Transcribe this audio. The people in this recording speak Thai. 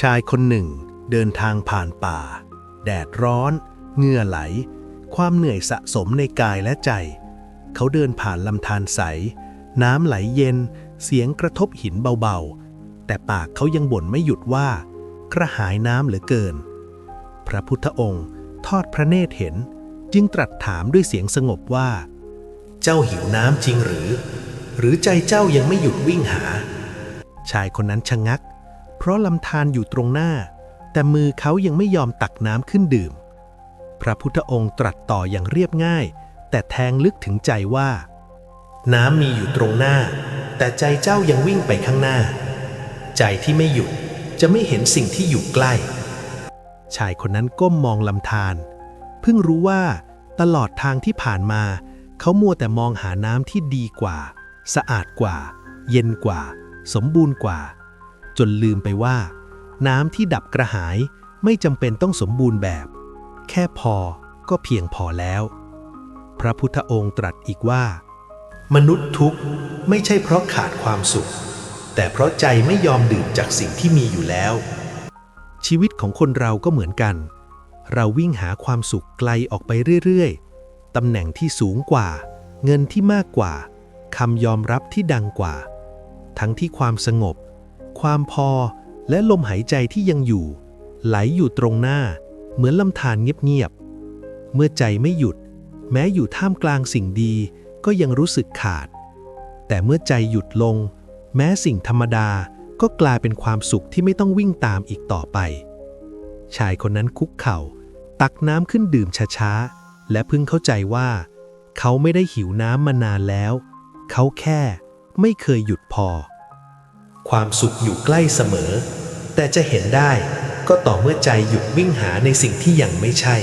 ชายคนหนึ่งเดินทางผ่านป่า แดดร้อน เหงื่อไหล ความเหนื่อยสะสมในกายและใจ เขาเดินผ่านลำธารใส น้ำไหลเย็น เสียงกระทบหินเบาๆ แต่ปากเขายังบ่นไม่หยุดว่า กระหายน้ำเหลือเกิน พระพุทธองค์ทอดพระเนตรเห็น จึงตรัสถามด้วยเสียงสงบว่า เจ้าหิวน้ำจริงหรือ หรือใจเจ้ายังไม่หยุดวิ่งหา ชายคนนั้นชะงัก เพราะลำธารอยู่ตรงหน้า แต่มือเขายังไม่ยอมตักน้ำขึ้นดื่ม พระพุทธองค์ตรัสต่ออย่างเรียบง่าย แต่แทงลึกถึงใจว่า น้ำมีอยู่ตรงหน้า แต่ใจเจ้ายังวิ่งไปข้างหน้า ใจที่ไม่หยุดจะไม่เห็นสิ่งที่อยู่ใกล้ ชายคนนั้นก้มมองลำธารเพิ่งรู้ว่าตลอดทางที่ผ่านมา เขามัวแต่มองหาน้ำที่ดีกว่า สะอาดกว่า เย็นกว่า สมบูรณ์กว่า จนลืมไปว่า น้ำที่ดับกระหายไม่จำเป็นต้องสมบูรณ์แบบ แค่พอก็เพียงพอแล้ว พระพุทธองค์ตรัสอีกว่า มนุษย์ทุกข์ไม่ใช่เพราะขาดความสุข แต่เพราะใจไม่ยอมดื่มจากสิ่งที่มีอยู่แล้ว ชีวิตของคนเราก็เหมือนกัน เราวิ่งหาความสุขไกลออกไปเรื่อยๆตำแหน่งที่สูงกว่า เงินที่มากกว่าคำยอมรับที่ดังกว่า ทั้งที่ความสงบ ความพอและลมหายใจที่ยังอยู่ ไหลอยู่ตรงหน้า เหมือนลำธารเงียบๆ เมื่อใจไม่หยุด แม้อยู่ท่ามกลางสิ่งดีก็ยังรู้สึกขาด แต่เมื่อใจหยุดลง แม้สิ่งธรรมดาก็กลายเป็นความสุขที่ไม่ต้องวิ่งตามอีกต่อไป ชายคนนั้นคุกเข่า ตักน้ำขึ้นดื่มช้าๆ และเพิ่งเข้าใจว่า เขาไม่ได้หิวน้ำมานานแล้ว เขาแค่ไม่เคยหยุดพอ ความสุขอยู่ใกล้เสมอ แต่จะเห็นได้ก็ต่อเมื่อใจหยุดวิ่งหาในสิ่งที่ยังไม่ใช่